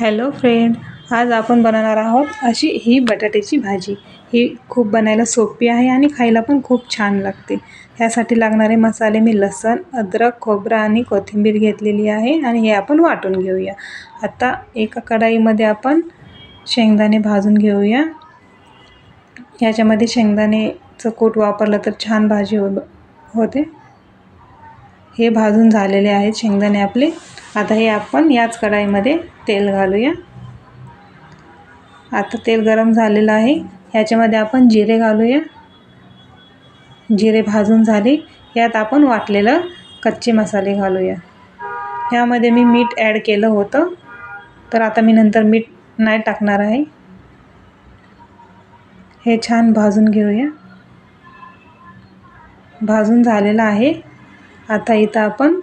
Hello friend आज आपण बनवणार आहोत अशी ही बटाट्याची भाजी. ही खूप बनायला सोपी आहे आणि खायला पण खूप छान लागते. ह्यासाठी लागणारे मसाले मी लसण अद्रक खोबरं आणि कोथिंबीर घेतलेली आहे आणि हे आपण वाटून घेऊया. आता एका कढाईमध्ये आपण शेंगदाणे भाजून घेऊया. ह्याच्यामध्ये शेंगदाणेचं कूट वापरलं तर छान भाजी हो होते. हे भाजून झालेले आहेत शेंगदाणे आपले. आता हे आपण याच कढाईमध्ये तेल घालूया. आता तेल गरम झालेलं आहे. ह्याच्यामध्ये आपण जिरे घालूया. जिरे भाजून झाले. यात आपण वाटलेलं कच्चे मसाले घालूया. ह्यामध्ये मी मीठ ॲड केलं होतं. तर आता मी नंतर मीठ नाही टाकणार आहे. हे छान भाजून घेऊया. भाजून झालेलं आहे. आता इथं आपण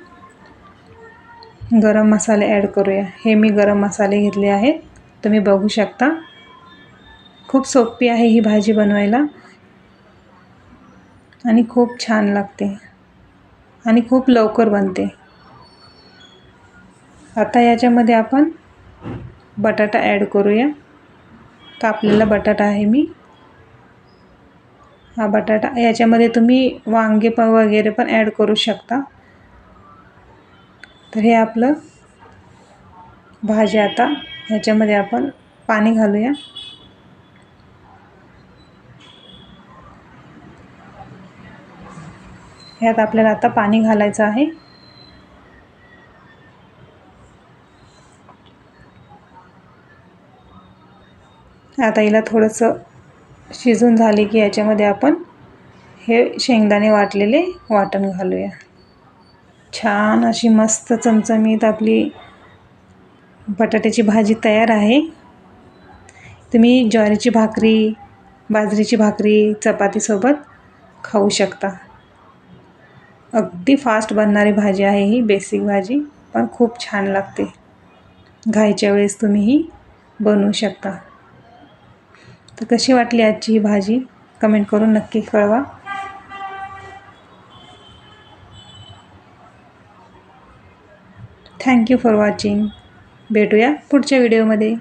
गरम मसाले ॲड करूया. हे मी गरम मसाले घेतले आहेत. तुम्ही बघू शकता. खूप सोपी आहे ही भाजी बनवायला. आणि खूप छान लागते. आणि खूप लवकर बनते. आता याच्यामध्ये आपण बटाटा ॲड करूया. कापलेला बटाटा आहे मी. हा बटाटा. याच्यामध्ये तुम्ही वांगे पण वगैरे पण ॲड करू शकता. तर हे आपलं भाजी आता. ह्याच्यामध्ये आपण पाणी घालूया. ह्यात आपल्याला आता पाणी घालायचं आहे. आता हिला थोडंसं शिजून झाले की याच्यामध्ये आपण हे शेंगदाणे वाटलेले वाटण घालूया. छान अशी मस्त चमचमीत आपली बटाट्याची भाजी तयार आहे. तुम्ही ज्वारीची भाकरी बाजरीची भाकरी चपातीसोबत खाऊ शकता. अगदी फास्ट बनणारी भाजी आहे ही बेसिक भाजी पण खूप छान लागते. घायच्या वेळेस तुम्ही ही बनवू शकता. तर कशी वाटली आजची ही भाजी? कमेंट करून नक्की कळवा. थँक्यू फॉर वॉचिंग भेटूया पुढच्या व्हिडिओमध्ये